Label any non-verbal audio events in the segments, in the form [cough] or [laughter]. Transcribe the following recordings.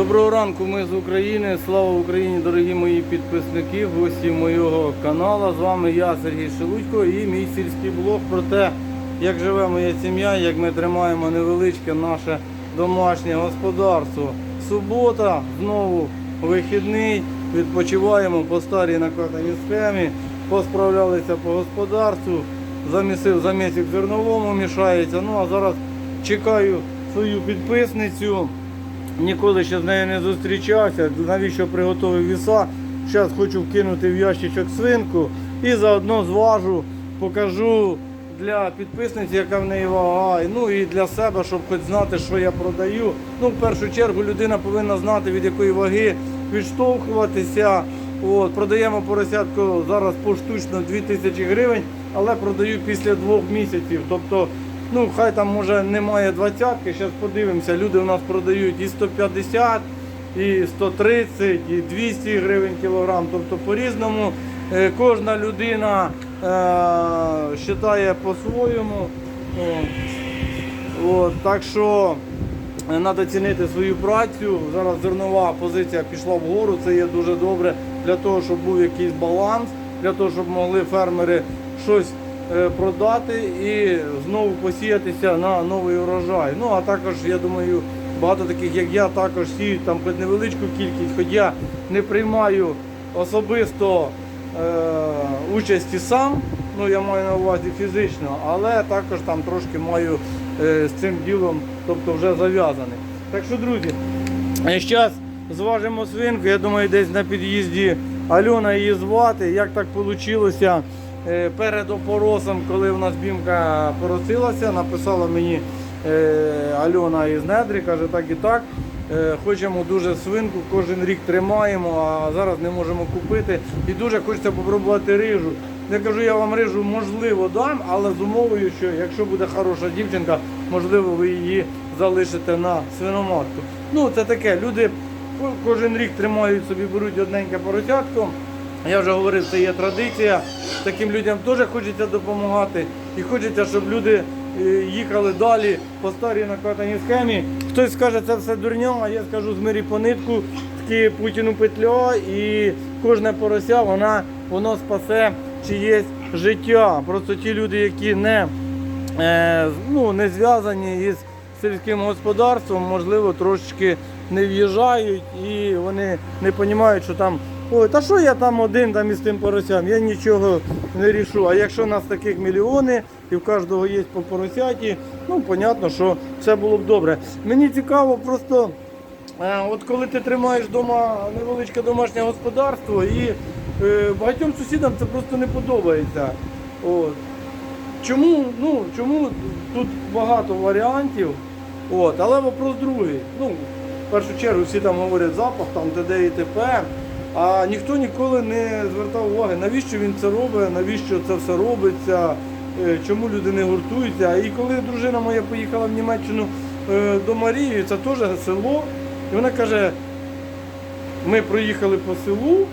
Доброго ранку, ми з України. Слава Україні, дорогі мої підписники, гості моєго каналу. З вами я, Сергій Шелудько, і мій сільський блог про те, як живе моя сім'я, як ми тримаємо невеличке наше домашнє господарство. Субота, знову вихідний, відпочиваємо по старій накатаній схемі, посправлялися по господарству, замісив замісик зерновому мішається. Ну а зараз чекаю свою підписницю. Ніколи ще з нею не зустрічався. Навіщо приготував віса? Зараз хочу вкинути в ящичок свинку і заодно зважу, покажу для підписниці, яка в неї вага. Ну і для себе, щоб хоч знати, що я продаю. Ну, в першу чергу людина повинна знати, від якої ваги відштовхуватися. От, продаємо поросятку зараз поштучно 2000 гривень, але продаю після двох місяців. Тобто Ну, хай там може немає двадцятки, зараз подивимося. Люди у нас продають і 150, і 130, і 200 гривень кілограм. Тобто по-різному Е, кожна людина е, вважає по-своєму. О, От, так що треба цінити свою працю. Зараз зернова позиція пішла вгору, це є дуже добре для того, щоб був якийсь баланс, для того, щоб могли фермери щось е, продати і знову посіятися на новий урожай. Ну а також, я думаю, багато таких, як я, також сіють там хоч невеличку кількість, хоч я не приймаю особисто е, участі сам. Ну, я маю на увазі фізично, але також там трошки маю е, з цим ділом, тобто вже зав'язаний. Так що, друзі, зараз зважимо свинку. Я думаю, десь на під'їзді Альона її звати. Як так вийшло е, перед опоросом, коли в нас бімка поросилася, написала мені е, Альона із Недрі, каже так і так. Е, Хочемо дуже свинку, кожен рік тримаємо, а зараз не можемо купити. І дуже хочеться попробувати рижу. Я кажу, я вам рижу можливо дам, але з умовою, що якщо буде хороша дівчинка, можливо, ви її залишите на свиноматку. Ну, це таке. Люди кожен рік тримають собі, беруть одненьке поросятко. Я вже говорив, це є традиція. Таким людям теж хочеться допомагати. І хочеться, щоб люди е, їхали далі по старій накатаній схемі. Хтось скаже, це все дурня, а я скажу змирі по нитку, таки Путіну петля, і кожне порося вона, воно спасе чиєсь життя. Просто ті люди, які не, е, ну, не зв'язані із сільським господарством, можливо, трошечки не в'їжджають і вони не розуміють, що там. Ой, та що я там один там із тим поросям, я нічого не рішу. А якщо нас таких мільйони і в кожного є по поросяті, ну, понятно, що все було б добре. Мені цікаво просто, е, от коли ти тримаєш вдома невеличке домашнє господарство і е, багатьом сусідам це просто не подобається. От. Чому, ну, чому тут багато варіантів, от, але вопрос другий. Ну, в першу чергу всі там говорять запах, там ТД і ТП, а ніхто ніколи не звертав уваги, навіщо він це робить, навіщо це все робиться, е, чому люди не гуртуються. І коли дружина моя поїхала в Німеччину е, до Марії, це теж село, і вона каже, ми проїхали по селу,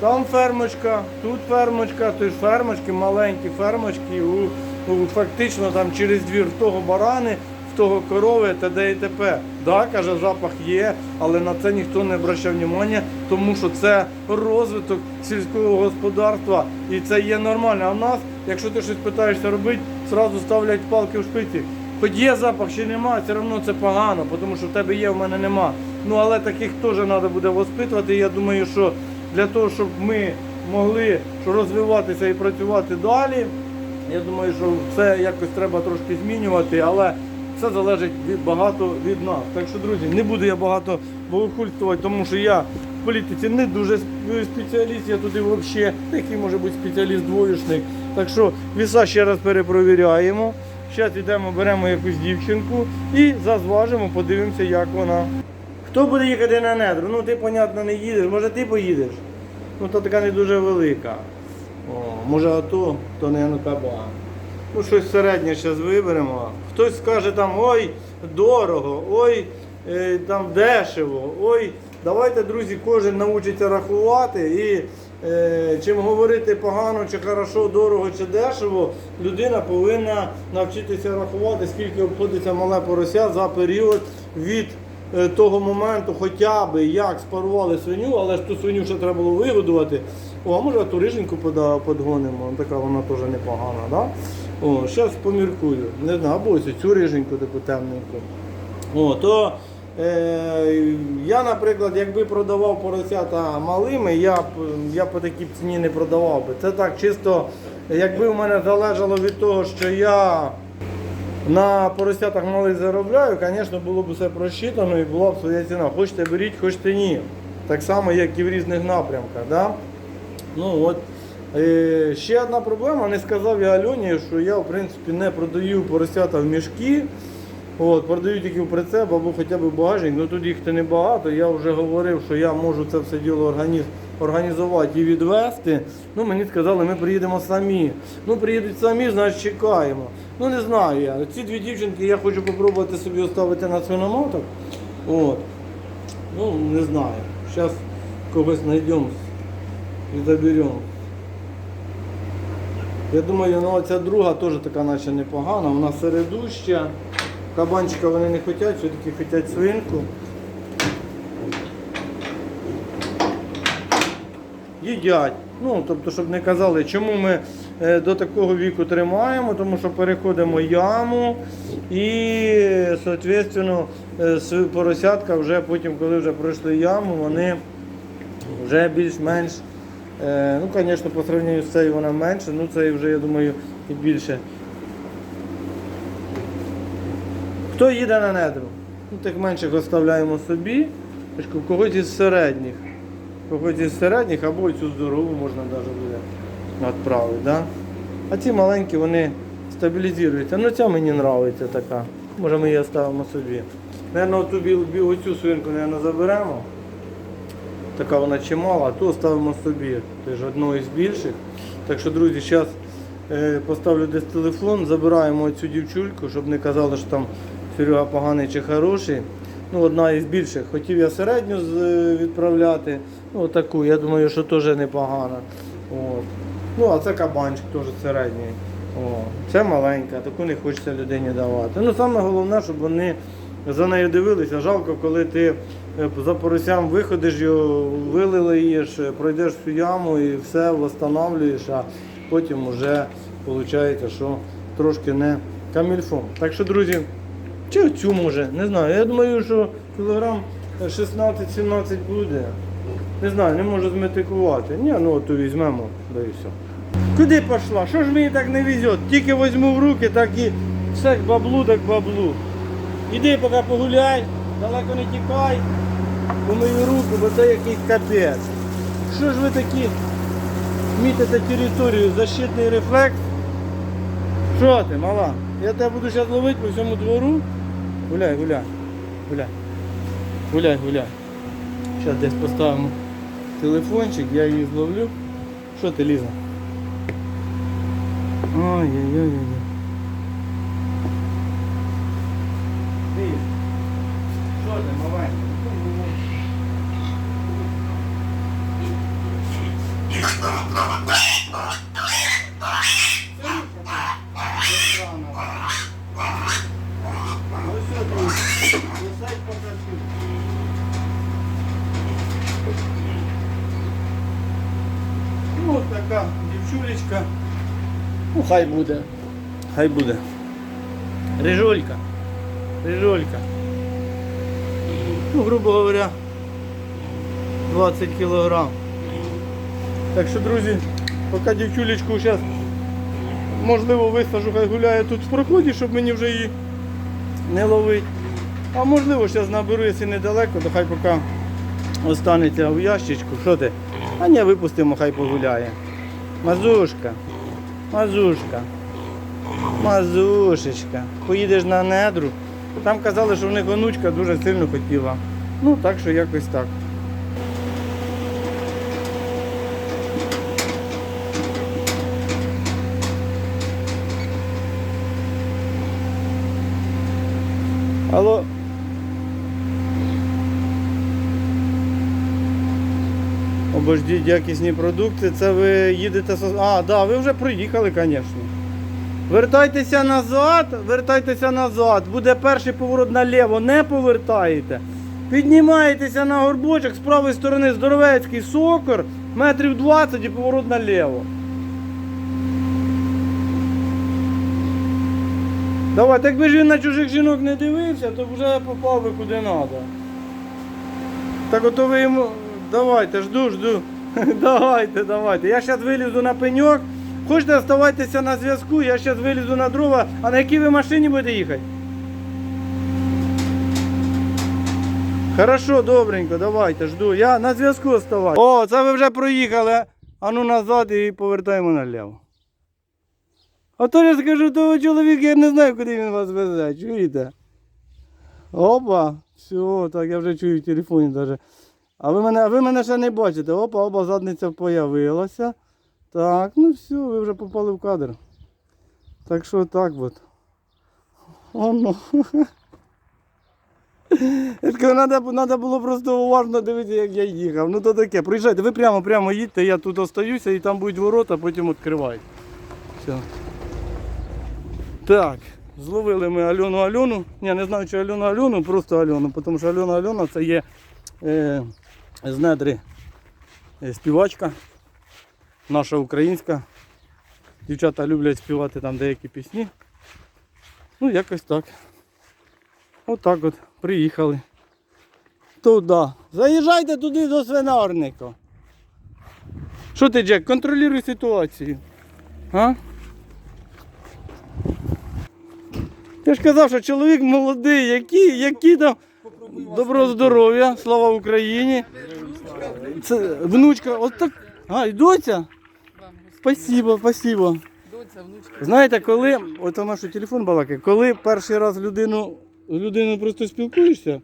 там фермочка, тут фермочка, тут фермочки, маленькі фермочки, фактично там через двір того барани, того корови та де і т.п. Да, каже, запах є, але на це ніхто не обращав уваги, тому що це розвиток сільського господарства і це є нормально. А в нас, якщо ти щось питаєшся робити, одразу ставлять палки в шпиці. Хоч є запах чи немає, все одно це погано, тому що в тебе є, в мене нема. Ну але таких теж треба буде воспитувати. Я думаю, що для того, щоб ми могли розвиватися і працювати далі, я думаю, що це якось треба трошки змінювати, але все залежить від багато від нас. Так що, друзі, не буду я багато богохульствувати, тому що я в політиці не дуже спеціаліст, я туди взагалі який може бути спеціаліст двоєшник. Так що віса ще раз перепровіряємо. Зараз йдемо, беремо якусь дівчинку і зазважимо, подивимося, як вона. Хто буде їхати на недру? Ну ти, понятно, не їдеш. Може ти поїдеш? Ну то така не дуже велика. О, може ото, то не ну кабан. Ну щось середнє зараз виберемо. Хтось скаже там ой, дорого, ой, е, там дешево, ой. Давайте, друзі, кожен научиться рахувати і е, чим говорити погано, чи хорошо, дорого, чи дешево, людина повинна навчитися рахувати, скільки обходиться мале порося за період від того моменту, хоча б як спарували свиню, але ж ту свиню ще треба було вигодувати. О, може ту риженьку подгонимо, така вона теж непогана, да? О, зараз поміркую. Не знаю, або ось цю риженьку таку темненьку. О, то е, я, наприклад, якби продавав поросята малими, я б я по такій ціні не продавав би. Це так чисто, якби в мене залежало від того, що я на поросятах малих заробляю, звісно, було б все просчитано і була б своя ціна. Хочете беріть, хочете ні. Так само, як і в різних напрямках. Да? Ну, от. Е, ще одна проблема, не сказав я Альоні, що я в принципі не продаю поросята в мішки. От, продаю тільки в прицеп або хоча б в багажник, ну тут їх то небагато. Я вже говорив, що я можу це все діло організ... організувати і відвести. Ну, мені сказали, ми приїдемо самі. Ну, приїдуть самі, значить чекаємо. Ну не знаю я. Ці дві дівчинки я хочу спробувати собі оставити на свиноматок. От. Ну, не знаю. Зараз когось знайдемо і заберемо. Я думаю, ну ця друга теж така наче непогана, вона середуща. Кабанчика вони не хочуть, все-таки хочуть свинку. Їдять. Ну, тобто, щоб не казали, чому ми е, до такого віку тримаємо, тому що переходимо яму і, соответственно, е, поросятка вже потім, коли вже пройшли яму, вони вже більш-менш, е, ну, звісно, по сравненню з цією вона менше, ну це вже, я думаю, і більше. Хто їде на недру? Ну, тих менших оставляємо собі, когось із середніх. Когось із середніх або цю здорову можна навіть буде відправити. Да? А ці маленькі вони стабілізуються. Ну ця мені подобається така. Може ми її оставимо собі. Наверно, оту оцю свинку наверно, заберемо. Така вона чимала, а ту ставимо собі. Теж одну із більших. Так що, друзі, зараз поставлю десь телефон, забираємо цю дівчульку, щоб не казали, що там Серега поганий чи хороший. Ну, одна із більших. Хотів я середню е, відправляти. Ну, таку, я думаю, що теж непогана. От. Ну, а це кабанчик теж середній. О, це маленька, таку не хочеться людині давати. Ну, саме головне, щоб вони за нею дивилися. Жалко, коли ти е, за поросям виходиш, його вилилиєш, е, пройдеш всю яму і все встановлюєш, а потім вже виходить, що трошки не камільфом. Так що, друзі, чи цю може, не знаю. Я думаю, що кілограм 16-17 буде. Не знаю, не можу зметикувати. Ні, ну от візьмемо, да і все. Куди пішла? Що ж мені так не везет? Тільки візьму в руки, так і все баблу, так баблу. Іди поки погуляй, далеко не тікай, помию руку, бо це якийсь капець. Що ж ви такі мітите територію, защитний рефлекс? Що ти, мала? Я тебе буду зараз ловити по всьому двору. Гуляй, гуляй, гуляй. Гуляй, гуляй. Зараз десь поставимо телефончик, я її зловлю. Що ти, Ліза? Ой-ой-ой-ой. Ліз, Що ти, маленька? Ну все, друзі, лисать покажу. Ну, от така дівчулечка. Ну, хай буде. Хай буде. Рижулька. Рижулька. Ну, грубо говоря, 20 кілограм. Так що, друзі, поки дівчулечку зараз можливо висажу, хай гуляє тут в проході, щоб мені вже її не ловити. А можливо, зараз наберу, якщо недалеко, то хай поки останеться у ящичку. Що ти? А ні, випустимо, хай погуляє. Мазушка, мазушка, мазушечка. Поїдеш на недру. Там казали, що в них онучка дуже сильно хотіла. Ну, так що якось так. Алло. Обождіть якісні продукти. Це ви їдете А, да, ви вже проїхали, звісно. Вертайтеся назад, вертайтеся назад. Буде перший поворот наліво, не повертаєте. Піднімаєтеся на горбочок, з правої сторони здоровецький сокор, метрів 20 і поворот наліво. Давай, так би ж він на чужих жінок не дивився, то вже попав би куди треба. Так ото ви йому. Давайте, жду, жду. [laughs] давайте, давайте. Я зараз вилізу на пеньок. Хочете оставайтеся на зв'язку, я зараз вилізу на дрова. А на якій ви машині будете їхати? Хорошо, добренько, давайте, жду. Я на зв'язку оставаюсь. О, це ви вже проїхали. А ну назад і повертаємо наліво. А то я скажу, того чоловіка, я не знаю, куди він вас везе. Чуєте? Опа, все, так я вже чую в телефоні навіть. А ви мене, а ви мене ще не бачите. Опа, опа, задниця появилася. Так, ну все, ви вже попали в кадр. Так що так от. Оно. Я надо, надо було просто уважно дивитися, як я їхав. Ну то таке, приїжджайте, ви прямо прямо їдьте, я тут остаюся і там будуть ворота, потім відкривають. Все. Так, зловили ми Альону Альону. Ні, не знаю, чи Альону Альону, просто Альону, тому що Альона Альона це є е, з недри е, співачка, наша українська. Дівчата люблять співати там деякі пісні. Ну, якось так. Отак от, приїхали. Туди. Заїжджайте туди до свинарника. Що ти, Джек, контролюй ситуацію. А? Я ж казав, що чоловік молодий, який, які там. Доброго здоров'я, слава Україні. Це внучка, от так. А, і доця? Спасибо, спасибо. Доця, внучка. Знаєте, коли, от у наш телефон балакає, коли перший раз людину, людину просто спілкуєшся,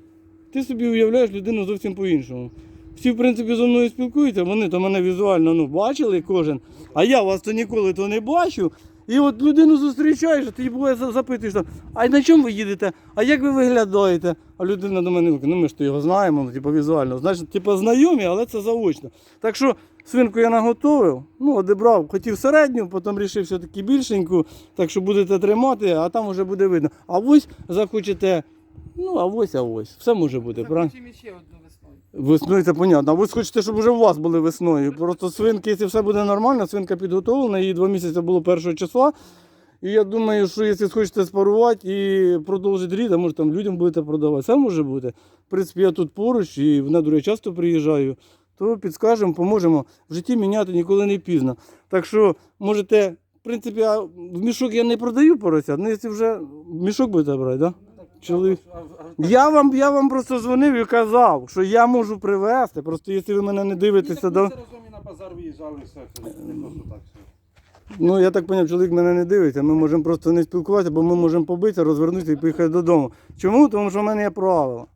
ти собі уявляєш людину зовсім по-іншому. Всі, в принципі, зі мною спілкуються, вони то мене візуально ну, бачили кожен, а я вас то ніколи то не бачу. І от людину зустрічаєш, ти її буває запитуєш, а на чому ви їдете? А як ви виглядаєте? А людина до мене, ну ми ж то його знаємо, ну, типу, візуально. Значить, типу, знайомі, але це заочно. Так що свинку я наготовив, ну, одібрав, хотів середню, потім вирішив все-таки більшеньку, так що будете тримати, а там вже буде видно. А ось захочете, ну, а ось, а ось. Все може бути, правильно? Іще одну весною. Це понятно. А ви хочете, щоб вже у вас були весною. Просто свинки, якщо все буде нормально, свинка підготовлена, їй два місяці було першого числа. І я думаю, що якщо хочете спарувати і продовжити рід, а може там людям будете продавати, все може бути. В принципі, я тут поруч і в недорі часто приїжджаю, то підскажемо, поможемо. В житті міняти ніколи не пізно. Так що можете, в принципі, в мішок я не продаю поросят, ну якщо вже мішок будете брати, так? Да? Чоловік. Я вам, я вам просто дзвонив і казав, що я можу привезти. Просто якщо ви мене не дивитеся, до... Ми разом і на базар виїжджали, все, це не просто так все. ну я так зрозумів, чоловік мене не дивиться. Ми можемо просто не спілкуватися, бо ми можемо побитися, розвернутися і поїхати додому. Чому? Тому що в мене є правила.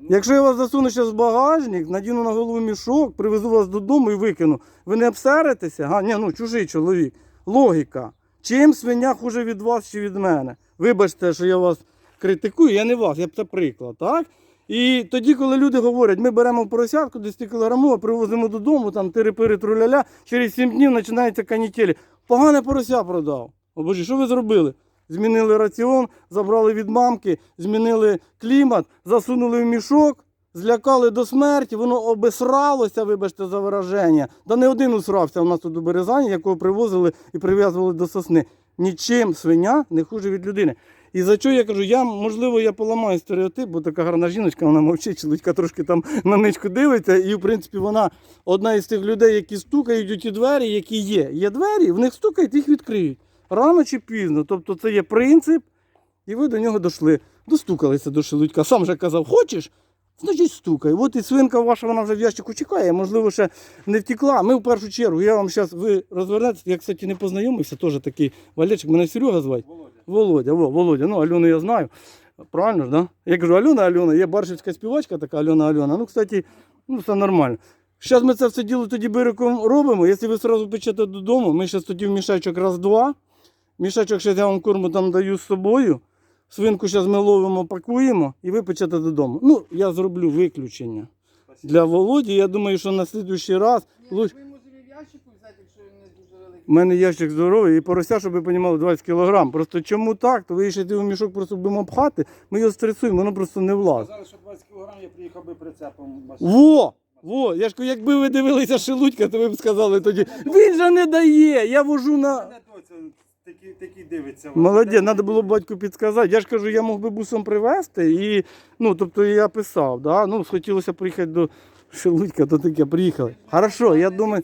Ну, Якщо я вас засуну зараз в багажник, надіну на голову мішок, привезу вас додому і викину, ви не обсеритеся? Га, ні, ну чужий чоловік. Логіка. Чим свиня хуже від вас чи від мене? Вибачте, що я вас критикую, я не вас, я б це приклад, так? І тоді, коли люди говорять, ми беремо поросятку 10 кілограмову, привозимо додому, там тири-пири труляля, через 7 днів починається канітелі. Погане порося продав. О боже, що ви зробили? Змінили раціон, забрали від мамки, змінили клімат, засунули в мішок, злякали до смерті, воно обесралося, вибачте за вираження. Да не один усрався у нас тут у Березані, якого привозили і прив'язували до сосни. Нічим свиня не хуже від людини. І за що я кажу, я, можливо, я поламаю стереотип, бо така гарна жіночка, вона мовчить, чоловіка трошки там на ничку дивиться, і в принципі вона одна із тих людей, які стукають у ті двері, які є. Є двері, в них стукають, їх відкриють. Рано чи пізно. Тобто це є принцип, і ви до нього дійшли. Достукалися до шелудька. Сам же казав, хочеш? Значить стукай. От і свинка ваша, вона вже в ящику чекає, можливо, ще не втекла. Ми в першу чергу, я вам зараз, ви розвернетеся, я, кстати, не познайомився, теж такий Валерчик, мене Серега звати. Володя. Володя, во, Володя, ну Альону я знаю. Правильно ж, да? Я кажу, Альона, Альона, є баршівська співачка така Альона Альона. Ну, кстати, ну все нормально. Зараз ми це все діло тоді бириком робимо. Якщо ви одразу печете додому, ми зараз тоді в мішечок раз-два. Мішечок ще я вам корму там даю з собою. Свинку зараз ми ловимо, пакуємо і ви печете додому. Ну, я зроблю виключення для Володі. Я думаю, що на слідуючий раз. Ні, луч- Ви можете в ящику взяти, якщо він не дуже великий. У мене ящик здоровий і порося, щоб ви розуміли, 20 кг. Просто чому так? То ви ще його мішок просто будемо пхати, ми його стресуємо, воно просто не влазить. Сказали, що 20 кг я приїхав би прицепом. Во! Во! Я ж кажу, якби ви дивилися шелудька, то ви б сказали тоді, він же не дає, я вожу на. Такі, такі дивиться. Молодець, треба було батьку підказати. Я ж кажу, я мог би бусом привезти і, ну, тобто я писав, да? ну, хотілося приїхати до Шелудька, то таке приїхали. Хорошо, я думаю,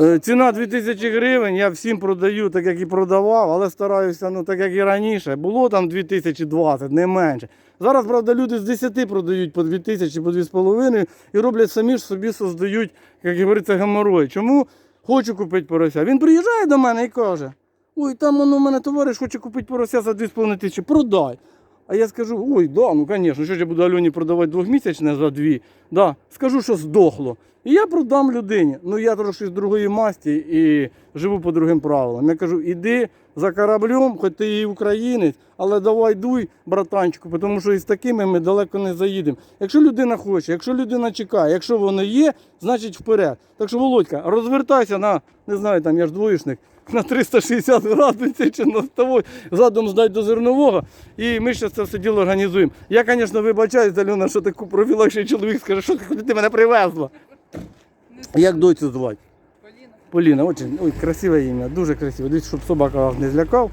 е, ціна 2000 гривень, я всім продаю, так як і продавав, але стараюся, ну, так як і раніше. Було там 2020, не менше. Зараз, правда, люди з 10 продають по 2000, по 2,5 і роблять самі ж собі создають, як говориться, геморой. Чому хочу купити порося? Він приїжджає до мене і каже: Ой, там воно у мене товариш хоче купити порося за 2,5 тисячі, продай. А я скажу, ой, да, ну звісно, що ж я буду Альоні продавати двохмісячне за дві. Да, скажу, що здохло. І я продам людині. Ну я трошки з другої масті і живу по другим правилам. Я кажу, іди за кораблем, хоч ти і українець, але давай дуй, братанчику, тому що із такими ми далеко не заїдемо. Якщо людина хоче, якщо людина чекає, якщо воно є, значить вперед. Так що, Володька, розвертайся на, не знаю, там я ж двоєшник, на 360 градусів чи на 100, задом здать до зернового, і ми ще це все діло організуємо. Я, звісно, вибачаюсь, Альона, що таку профілакший чоловік скаже, що ти мене привезла. Як доцю звати? Поліна. Поліна, очень, ой, красиве ім'я, дуже красиве. Дивіться, щоб собака вас не злякав.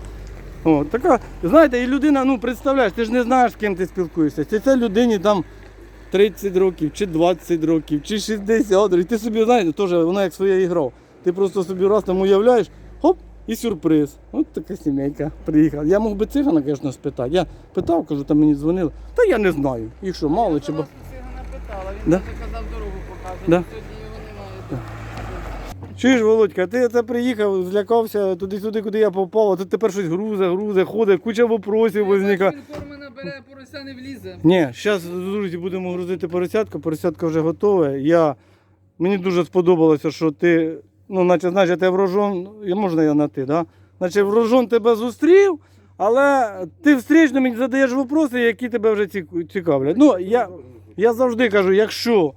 О, така, знаєте, і людина, ну представляєш, ти ж не знаєш, з ким ти спілкуєшся. Це людині там 30 років, чи 20 років, чи 60 років. Ти собі, знаєте, теж вона як своя ігра. Ти просто собі раз там уявляєш, хоп, і сюрприз. От така сімейка приїхала. Я мог би цигана, звісно, спитати. Я питав, кажу, там мені дзвонили. Та я не знаю. Їх що, мало чи у цигана питала, він Да? казав дорогу. Да? Чуєш, Володька, ти це приїхав, злякався туди-сюди, куди я попав, а тут тепер щось грузе, грузе, ходить, куча вопросів возникає. Він кормана бере, порося не влізе. Ні, зараз, друзі, будемо грузити поросятку, поросятка вже готове. Я... Мені дуже сподобалося, що ти, ну, наче, знаєш, я тебе врожон, можна я на ти, да? Наче врожон тебе зустрів, але ти встрічно мені задаєш вопроси, які тебе вже цікавлять. Ну, я, я завжди кажу, якщо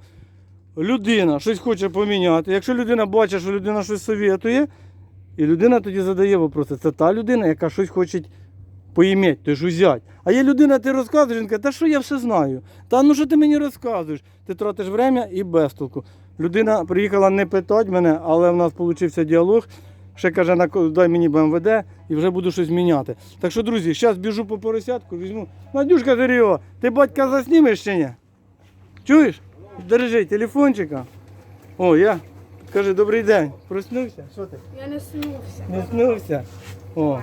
людина щось хоче поміняти, якщо людина бачить, що людина щось совєтує, і людина тоді задає вопроси, це та людина, яка щось хоче поїметь, то ж узять. А є людина, ти розказуєш, він каже, та що я все знаю? Та ну що ти мені розказуєш? Ти тратиш время і без толку. Людина приїхала не питати мене, але в нас вийшов діалог. Ще каже, «На ко- дай мені БМВД і вже буду щось міняти. Так що, друзі, зараз біжу по поросятку, візьму. Надюшка Зарєва, ти батька заснімеш чи ні? Чуєш? Держи телефончика. О, я. Кажи, добрий день. Проснувся? Що ти? Я не снувся. Не снився? О.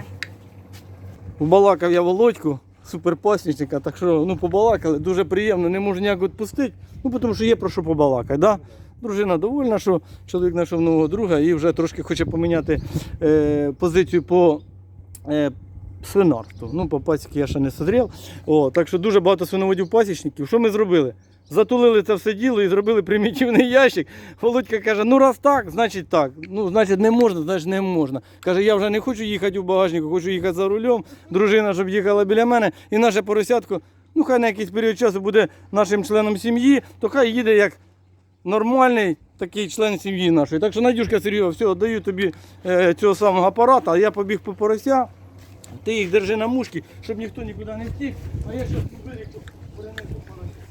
Побалакав я Володьку, суперпасничника, так що ну, побалакали, дуже приємно, не можу ніяк відпустити. Ну, тому що є про що побалакати. Да? Дружина довольна, що чоловік знайшов нового друга і вже трошки хоче поміняти е, позицію по е, свинарству. Ну, по пасіки я ще не созрів. О, так що дуже багато свиноводів пасічників. Що ми зробили? Затулили це все діло і зробили примітивний ящик. Володька каже: ну раз так, значить так. Ну, значить, не можна, значить не можна. Каже, я вже не хочу їхати у багажнику, хочу їхати за рулем. Дружина, щоб їхала біля мене, і наше поросятко, ну хай на якийсь період часу буде нашим членом сім'ї, то хай їде як нормальний такий член сім'ї нашої. Так що, Надюшка Сергійова, все, даю тобі е, цього самого апарата, а я побіг по порося. Ти їх держи на мушки, щоб ніхто нікуди не втік. А я зараз поберегу, перенесу порося.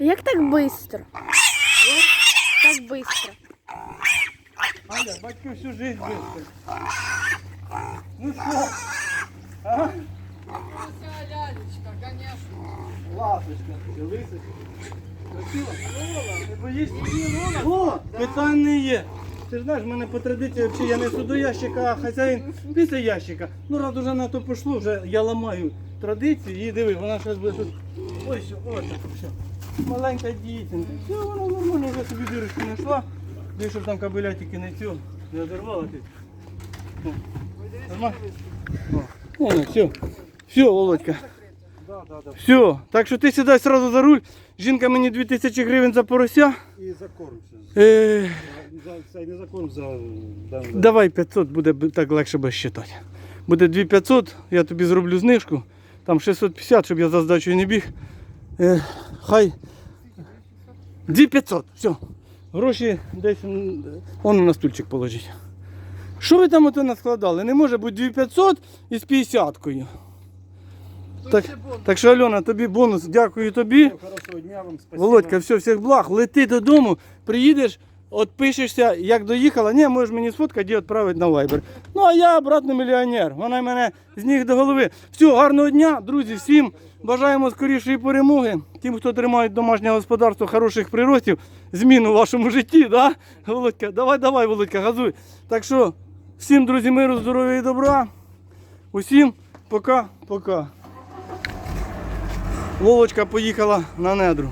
Як так швидко? Так швидко. Аля, батько всю жизнь вистав. Ну що? А? Лялечка. Ласочка, ти лисочка. Красиво? Ти боїшся? О, питань не є. Ти ж знаєш, в мене по традиції взагалі я несу до ящика, а хазяїн після ящика. Ну, раз уже на то пішло, вже я ламаю традиції і диви, вона зараз буде тут. Ось, ось так, все. Маленька дітинка. Все, вона нормально вже собі дірочку знайшла. Диви, щоб там кабеля тільки не цю, не одорвала ти. Нормально? О, все. Все, Володька. Да, да, да. Все, так що ти сідай одразу за руль. Жінка мені 2000 гривень за порося. І за корм. Е, За, це не за корм, за давай 500, буде так легше без считати. Буде 2500, я тобі зроблю знижку. там 650, щоб я за здачу не біг. Е, хай 2500, все. Гроші десь он на стульчик положіть. Що ви там ото наскладали? Не може бути 2500 із 50-кою. Так, так що, Альона, тобі бонус, дякую тобі. Хорошого дня вам, спасибо. Володька, все, всіх благ. Лети додому, приїдеш, отпишешся, як доїхала. Ні, можеш мені сфоткати і відправити на Viber. Ну а я обратно мільйонер. Вона мене з ніг до голови. Все, гарного дня, друзі, всім бажаємо скорішої перемоги. Тим, хто тримає домашнє господарство, хороших приростів, змін у вашому житті, да? Володька, давай, давай, Володька, газуй. Так що, всім, друзі, миру, здоров'я і добра. Усім пока-пока. Вовочка поїхала на недру.